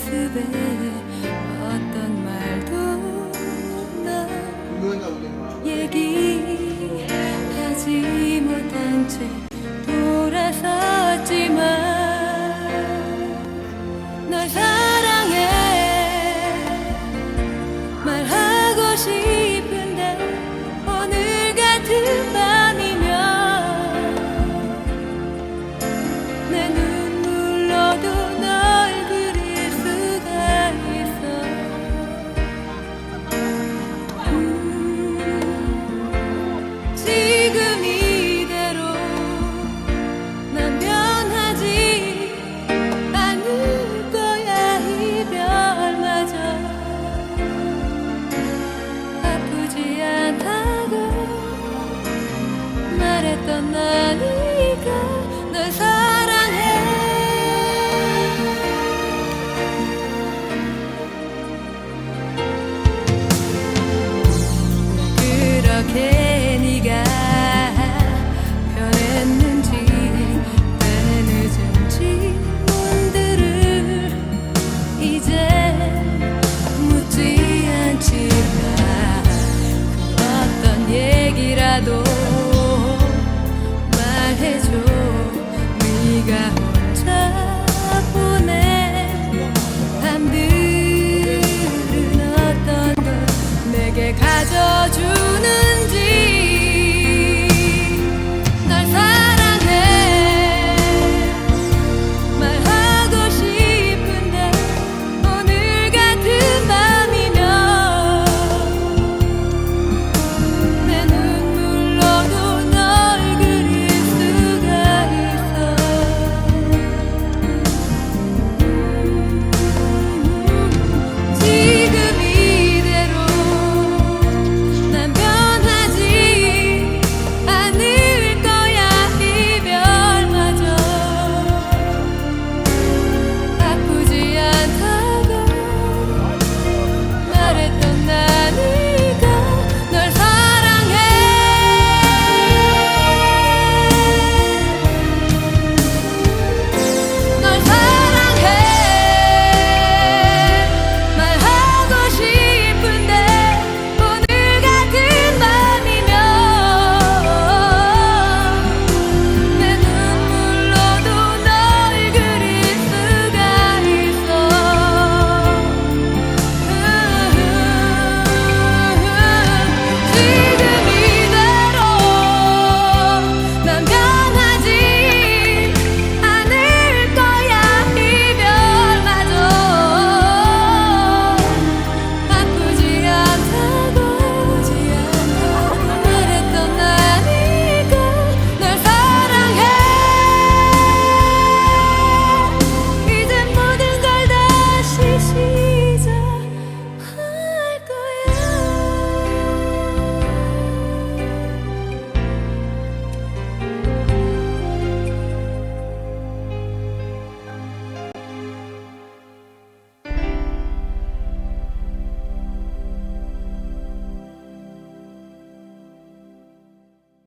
모습에 어떤 말도 난 얘기하지 못한 채 돌아섰지만 널 사랑해 말하고 싶 떠난 이가 널 사랑